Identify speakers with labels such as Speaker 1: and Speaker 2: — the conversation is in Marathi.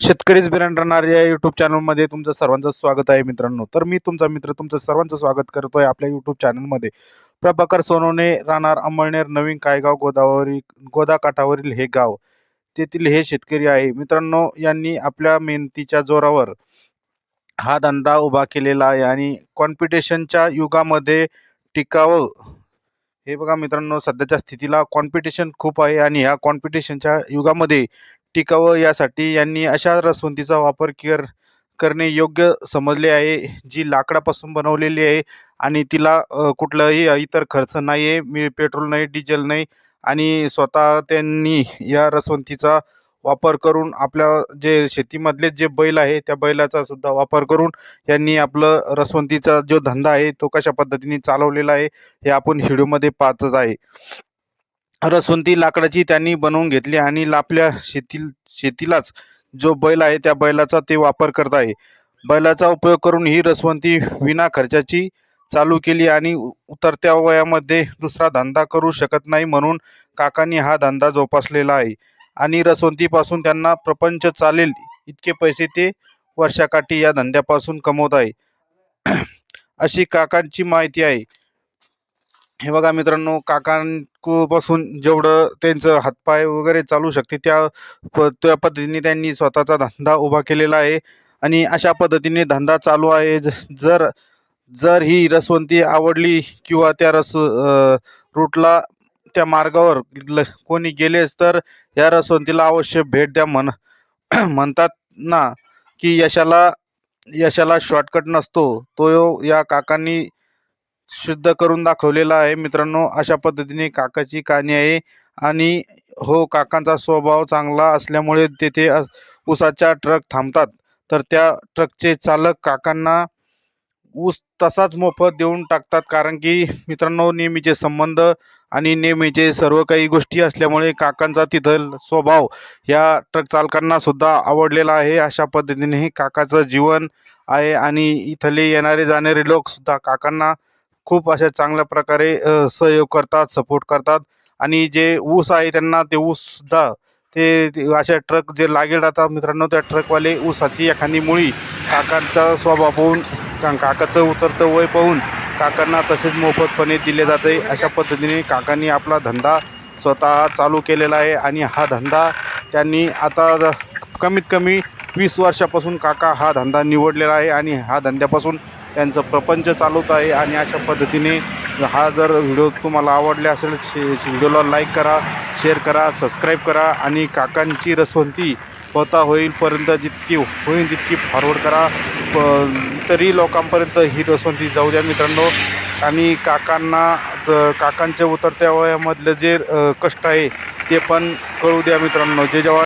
Speaker 1: शेतकरीच बिरण राहणार या यूट्यूब चॅनलमध्ये तुमचं सर्वांचं स्वागत आहे मित्रांनो. तर मी तुमचा मित्र तुमचं सर्वांचं स्वागत करतोय आपल्या यूट्यूब चॅनलमध्ये प्रभाकर सोनवणे राहणार अंमळनेर नवीन कायगाव गोदावरी गोदा काठावरील हे गाव. तेथील हे शेतकरी आहे. मित्रांनो यांनी आपल्या मेहनतीच्या जोरावर हा धंदा उभा केलेला आहे आणि कॉम्पिटिशनच्या युगामध्ये टिकावं. हे बघा मित्रांनो सध्याच्या स्थितीला कॉम्पिटिशन खूप आहे आणि ह्या कॉम्पिटिशनच्या युगामध्ये टिकावं यासाठी यांनी अशा रसवंतीचा वापर कर करणे योग्य समजले आहे जी लाकडापासून बनवलेली आहे आणि तिला कुठलाही इतर खर्च नाही आहे मी पेट्रोल नाही डिझेल नाही आणि स्वतः त्यांनी या रसवंतीचा वापर करून आपल्या जे शेतीमधले जे बैल आहे त्या बैलाचा सुद्धा वापर करून यांनी आपलं रसवंतीचा जो धंदा आहे तो कशा पद्धतीने चालवलेला आहे हे आपण व्हिडिओमध्ये पाहतच आहे. रसवंती लाकडाची त्यांनी बनवून घेतली आणि आपल्या शेतील शेतीलाच जो बैल आहे त्या बैलाचा ते वापर करत आहे. बैलाचा उपयोग करून ही रसवंती विना खर्चाची चालू केली आणि उ- उतरत्या वयामध्ये दुसरा धंदा करू शकत नाही म्हणून काकांनी हा धंदा जोपासलेला आहे. आणि रसवंतीपासून त्यांना प्रपंच चालेल इतके पैसे ते वर्षाकाठी या धंद्यापासून कमवत आहे. अशी काकांची माहिती आहे. हे बघा मित्रांनो काकांपासून जेवढं त्यांचं हातपाय वगैरे चालू शकते त्या प त्या पद्धतीने त्यांनी स्वतःचा धंदा उभा केलेला आहे. आणि अशा पद्धतीने धंदा चालू आहे. ज जर जर ही रसवंती आवडली किंवा त्या रस रूटला त्या मार्गावर ल कोणी गेलेच तर या रसवंतीला अवश्य भेट द्या म्हण म्हणतात ना की यशाला यशाला शॉर्टकट नसतो. तो या काकांनी शुद्ध करून दाखवलेला आहे. मित्रांनो अशा पद्धतीने काकाची कहाणी आहे आणि हो काकांचा स्वभाव चांगला असल्यामुळे तेथे अ- ऊसाच्या ट्रक थांबतात. तर त्या ट्रकचे चालक काकांना ऊस तसाच मोफत देऊन टाकतात. कारण की मित्रांनो नेहमीचे संबंध आणि नेहमीचे सर्व काही गोष्टी असल्यामुळे काकांचा तिथं स्वभाव या ट्रक चालकांना सुद्धा आवडलेला आहे. अशा पद्धतीने हे काकाचं जीवन आहे आणि इथले येणारे जाणारे लोकसुद्धा काकांना खूप अशा चांगल्या प्रकारे सहयोग करतात सपोर्ट करतात. आणि जे ऊस आहे त्यांना ते ऊससुद्धा ते अशा ट्रक जे लागेल आता मित्रांनो त्या ट्रकवाले ऊसाची एखादी मुळी काकांचा स्वभाव पाहून का काकाचं उतरतं वय पाहून काकांना तसेच मोफतपणे दिले जाते. अशा पद्धतीने काकांनी आपला धंदा स्वतः चालू केलेला आहे. आणि हा धंदा त्यांनी आता कमीत कमी वीस वर्षापासून काका हा धंदा निवडलेला आहे आणि हा धंद्यापासून त्यांचं प्रपंच चालवत आहे आणि अशा पद्धतीने हा जर व्हिडिओ तुम्हाला आवडले असेल शे व्हिडिओला लाईक करा शेअर करा सबस्क्राईब करा आणि काकांची रसवंती होता होईलपर्यंत जितकी होईल तितकी फॉरवर्ड करा. प- तरी लोकांपर्यंत ही रसवंती जाऊ द्या मित्रांनो. आणि काकांना काकांच्या उतरत्या वयामधलं जे कष्ट आहे ते पण कळू द्या मित्रांनो. जे जेव्हा